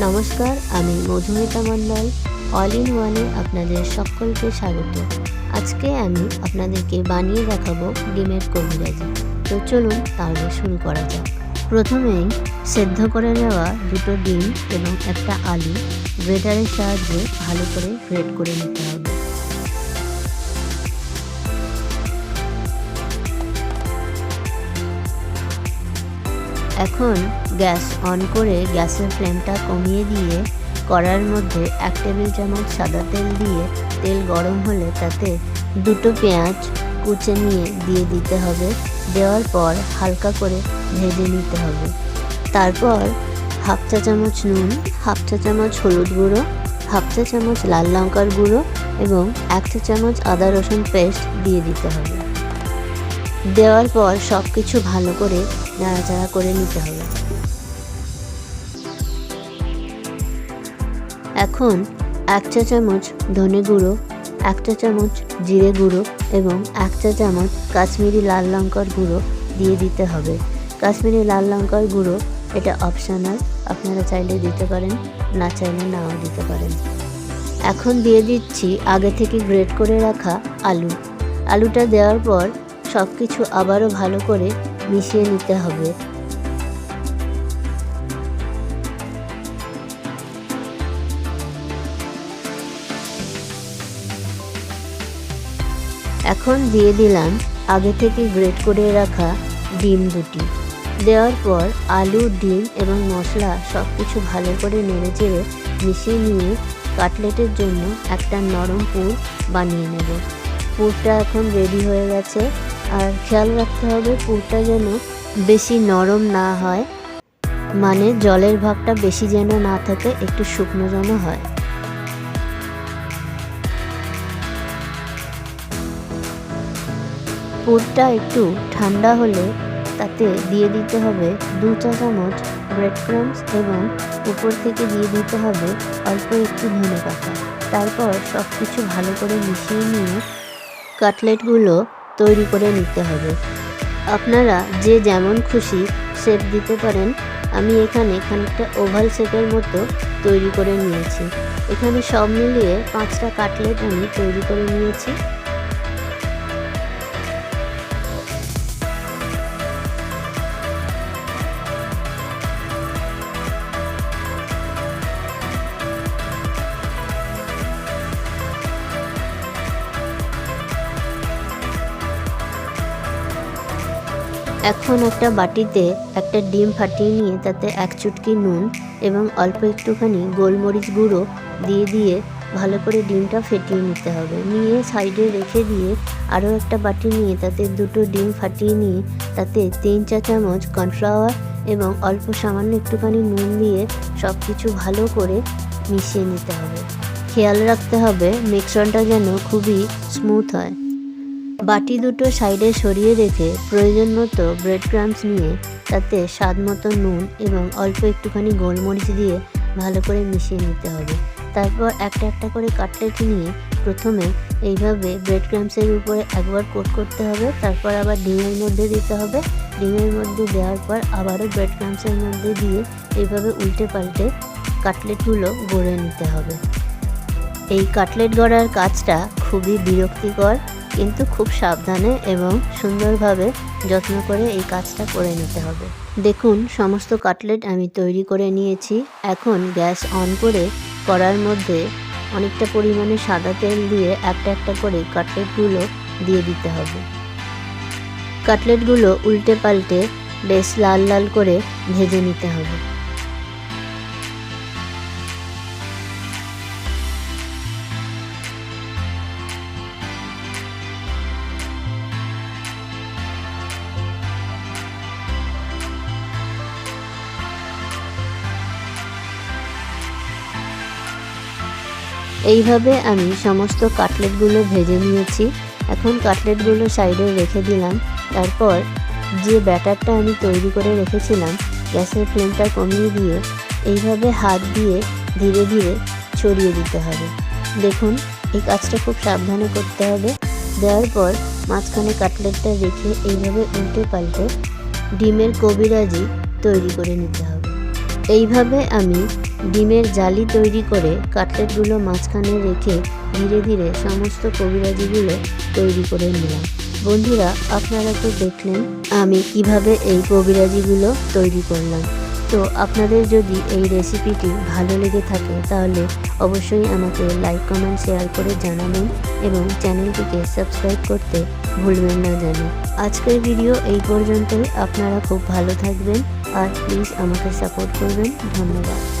নমস্কার, আমি মধুমিতা মণ্ডল। All in ওয়ানে আপনাদের সকলকে স্বাগত। আজকে আমি আপনাদেরকে বানিয়ে দেখাবো ডিমের কবিরাজি। তো চলুন তাহলে শুরু করা যাক। প্রথমেই সেদ্ধ করে নেওয়া দুটো ডিম এবং একটা আলু, গ্রেটারের সাহায্যে ভালো করে গ্রেড করে নিতে হবে। এখন গ্যাস অন করে গ্যাসের ফ্লেমটা কমিয়ে দিয়ে কড়ার মধ্যে এক টেবিল চামচ সাদা তেল দিয়ে তেল গরম হলে তাতে দুটো পেঁয়াজ কুচে নিয়ে দিয়ে দিতে হবে। দেওয়ার পর হালকা করে ভেজে নিতে হবে। তারপর হাফ চা চামচ নুন, হাফ চা চামচ হলুদ গুঁড়ো, হাফ চা চামচ লাল লঙ্কার গুঁড়ো এবং এক চা চামচ আদা রসুন পেস্ট দিয়ে দিতে হবে। দেওয়ার পর সব কিছু ভালো করে নাড়াচাড়া করে নিতে হবে। এখন এক চা চামচ ধনে গুঁড়ো, এক চা চামচ জিরে গুঁড়ো এবং এক চা চামচ কাশ্মীরি লাল লঙ্কার গুঁড়ো দিয়ে দিতে হবে। কাশ্মীরি লাল লঙ্কার গুঁড়ো, এটা অপশনাল আপনারা চাইলে দিতে পারেন, না চাইলে নাও দিতে পারেন। এখন দিয়ে দিচ্ছি আগে থেকে গ্রেট করে রাখা আলু। আলুটা দেওয়ার পর সব কিছু আবারও ভালো করে মিশিয়ে নিতে হবে। এখন দিয়ে দিলাম আগে থেকে গ্রেট করে রাখা ডিম দুটি। দেওয়ার পর আলু, ডিম এবং মশলা সব কিছু ভালো করে নেড়ে চেড়ে মিশিয়ে নিয়ে কাটলেটের জন্য একটা নরম পুর বানিয়ে নেব। পুরটা এখন রেডি হয়ে গেছে। আর খেয়াল রাখতে হবে পুরটা যেন বেশি নরম না হয় মানে জলের ভাগটা বেশি যেন না থাকে, একটু শুকনো যেন হয়। পুরটা একটু ঠান্ডা হলে তাতে দিয়ে দিতে হবে দু চা চামচ ব্রেড ক্রামস এবং উপর থেকে দিয়ে দিতে হবে অল্প একটু ধনে পাতা। তারপর সব কিছু ভালো করে মিশিয়ে নিয়ে কাটলেটগুলো তৈরি করে নিতে হবে। আপনারা যে যেমন খুশি শেপ দিতে পারেন, আমি এখানে খানিকটা ওভাল শেপের মতো তৈরি করে নিয়েছি। এখানে সব মিলিয়ে পাঁচটা কাটলেট আমি তৈরি করে নিয়েছি। এখন একটা বাটিতে একটা ডিম ফাটিয়ে নিয়ে তাতে এক চুটকি নুন এবং অল্প একটুখানি গোলমরিচ গুঁড়ো দিয়ে দিয়ে ভালো করে ডিমটা ফেটিয়ে নিতে হবে। নিয়ে সাইডে রেখে দিয়ে আরও একটা বাটি নিয়ে তাতে দুটো ডিম ফাটিয়ে নিয়ে তাতে তিন চা চামচ কর্নফ্লাওয়ার এবং অল্প সামান্য একটুখানি নুন দিয়ে সব কিছু ভালো করে মিশিয়ে নিতে হবে। খেয়াল রাখতে হবে মিক্সরটা যেন খুবই স্মুথ হয়। বাটি দুটো সাইডে সরিয়ে রেখে প্রয়োজন মতো ব্রেড ক্রামস নিয়ে তাতে স্বাদ মতো নুন এবং অল্প একটুখানি গোলমরিচ দিয়ে ভালো করে মিশিয়ে নিতে হবে। তারপর একটা একটা করে কাটলেট নিয়ে প্রথমে এইভাবে ব্রেড ক্রামসের উপরে একবার কোট করতে হবে। তারপর আবার ডিমের মধ্যে দিতে হবে। ডিমের মধ্যে দেওয়ার পর আবারও ব্রেড ক্রামসের মধ্যে দিয়ে এইভাবে উল্টে পাল্টে কাটলেটগুলো গড়ে নিতে হবে। এই কাটলেট গড়ার কাজটা খুবই বিরক্তিকর কিন্তু খুব সাবধানে এবং সুন্দরভাবে যত্ন করে এই কাজটা করে নিতে হবে। দেখুন, সমস্ত কাটলেট আমি তৈরি করে নিয়েছি। এখন গ্যাস অন করে করার মধ্যে অনেকটা পরিমাণে সাদা তেল দিয়ে একটা একটা করে কাটলেটগুলো দিয়ে দিতে হবে। কাটলেটগুলো উল্টে পাল্টে বেশ লাল লাল করে ভেজে নিতে হবে। এইভাবে আমি সমস্ত কাটলেটগুলো ভেজে নিয়েছি। এখন কাটলেটগুলো সাইডে রেখে দিলাম। তারপর যে ব্যাটারটা আমি তৈরি করে রেখেছিলাম, গ্যাসের ফ্লেমটা কমিয়ে দিয়ে এইভাবে হাত দিয়ে ধীরে ধীরে ছড়িয়ে দিতে হবে। দেখুন, এই কাজটা খুব সাবধানে করতে হবে। দেওয়ার পর মাঝখানে কাটলেটটা রেখে এইভাবে উল্টে পাল্টে ডিমের কবিরাজি তৈরি করে নিতে হবে। এইভাবে আমি ডিমের জালি তৈরি করে কাটলেটগুলো মাঝখানে রেখে ধীরে ধীরে সমস্ত কবিরাজিগুলো তৈরি করে নিলাম। বন্ধুরা, আপনারা তো দেখলেন আমি কীভাবে এই কবিরাজিগুলো তৈরি করলাম। তো আপনাদের যদি এই রেসিপিটি ভালো লেগে থাকে, তাহলে অবশ্যই আমাকে লাইক, কমেন্ট, শেয়ার করে জানাবেন এবং চ্যানেলটিকে সাবস্ক্রাইব করতে ভুলবেন না জানি। আজকের ভিডিও এই পর্যন্তই। আপনারা খুব ভালো থাকবেন আর প্লিজ আমাকে সাপোর্ট করবেন। ধন্যবাদ।